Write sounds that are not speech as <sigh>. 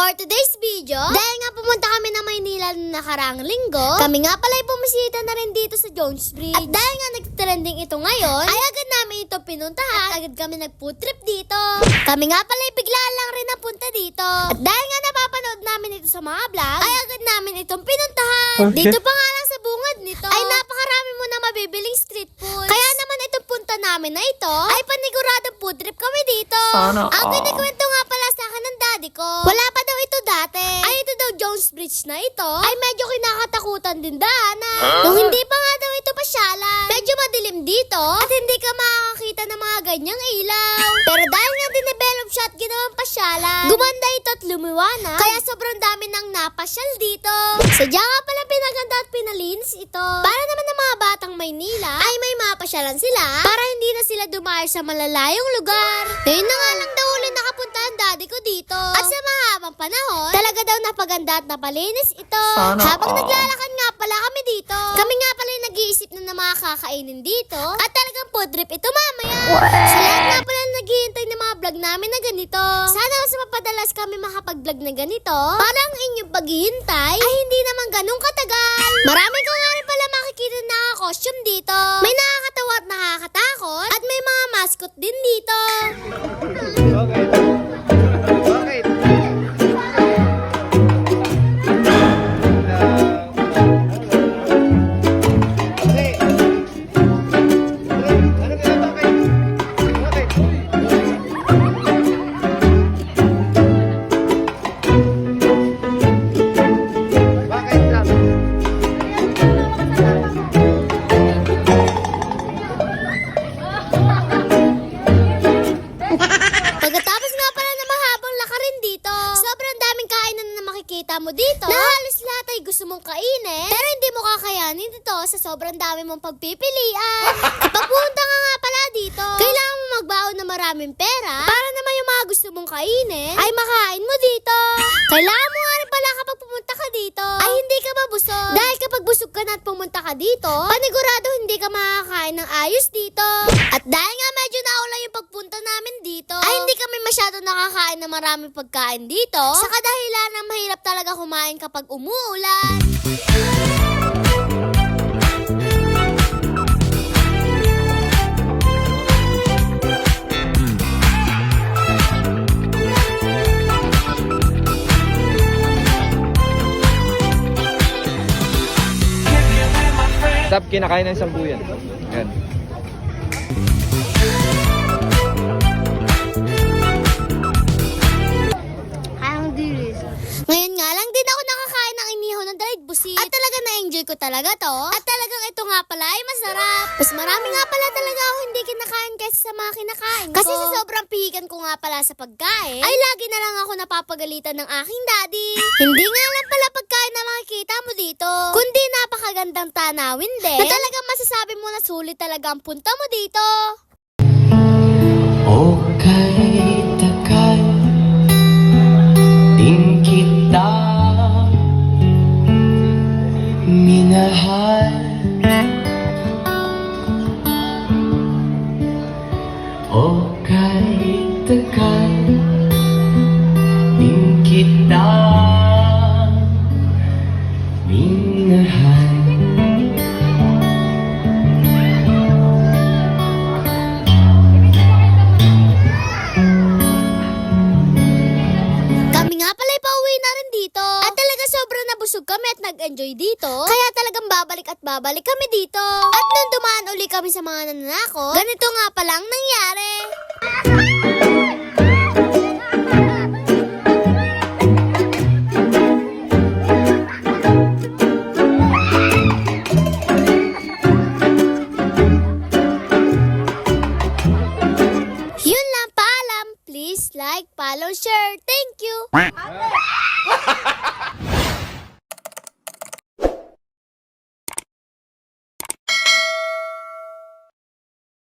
For today's video, dahil nga pumunta kami ng Maynila noong nakaraang linggo, kami nga pala ay bumisita na rin dito sa Jones Bridge. At dahil nga nag-trending ito ngayon, ay agad namin ito pinuntahan at agad kami nag-food trip dito. Kami nga pala ay bigla lang rin napunta dito. At dahil nga napapanood namin ito sa mga vlog, ay agad namin itong pinuntahan. Okay. Dito pa nga lang sa bungad nito, ay napakarami mo na mabibiling street food. Kaya naman itong punta namin na ito, ay paniguradong food trip kami dito. Sana Ang kinikwento nga pala sa akin ng daddy ko, wala pa daw ito dati. Ay ito daw Bridge na ito, ay medyo kinakatakutan din daanan. Nung hindi pa nga daw ito pasyalan, medyo madilim dito, at hindi ka makakakita ng mga ganyang ilaw. <laughs> Pero dahil nga dinevelop siya at ginawang pasyalan, gumanda ito at lumiwanag, kaya sobrang dami nang napasyal dito. Sadya nga pala pinaganda at pinalinis ito. Para naman ng mga batang Maynila, ay may mapasyalan sila, para hindi na sila dumayo sa malalayong lugar. Ngayon na nga lang daw uli nakapunta ang daddy ko dito. At sa mahabang panahon, talaga daw napaganda at napalinis ito. Sana Habang all. naglalakad nga pala kami dito, kami nga pala yung nag-iisip na ng mga kakainin dito. At talagang food trip ito mamaya. Sa lahat nga pala naghihintay ng mga vlog namin na ganito. Sana mas mapadalas kami makapag-vlog na ganito. Para ang inyong paghihintay ay hindi naman ganun katagal. Marami ka nga halos lahat ay gusto mong kainin, pero hindi mo kakayanin ito sa sobrang dami mong pagpipilian. <laughs> Kapag pumunta ka nga pala dito, kailangan mo magbaon na maraming pera para naman yung mga gusto mong kainin ay makain mo dito. Kailangan mo nga rin pala kapag pumunta ka dito ay hindi ka mabusog. Dahil kapag busog ka na at pumunta ka dito, panigurado hindi ka makakain ng ayos dito. At dahil nga medyo naulan yung pagpunta namin dito, ay hindi kami masyado nakakain ng maraming pagkain dito. Sa kadahilan na mahirap talaga kumain kapag umuulan. Stop, kinakain ng sampu yan. At talaga na-enjoy ko talaga to. At talagang ito nga pala ay masarap. Mas marami nga pala talaga ako hindi kinakain kaysa sa mga kinakain ko. Kasi sa sobrang pihigan ko nga pala sa pagkain, ay lagi na lang ako napapagalitan ng aking daddy. hindi nga lang pala pagkain na makikita mo dito. Kundi napakagandang tanawin din. Na talagang masasabi mo na sulit talaga ang punta mo dito. Okay, Okay, tagal din minahal Kami nga pala pauwi na rin dito. At talaga sobrang nabusog kami at nag-enjoy dito. Kaya babalik at babalik kami dito. At nung dumaan uli kami sa mga nananako, ganito nga palang nangyari. Yun lang paalam. Please like, follow, share. Thank you.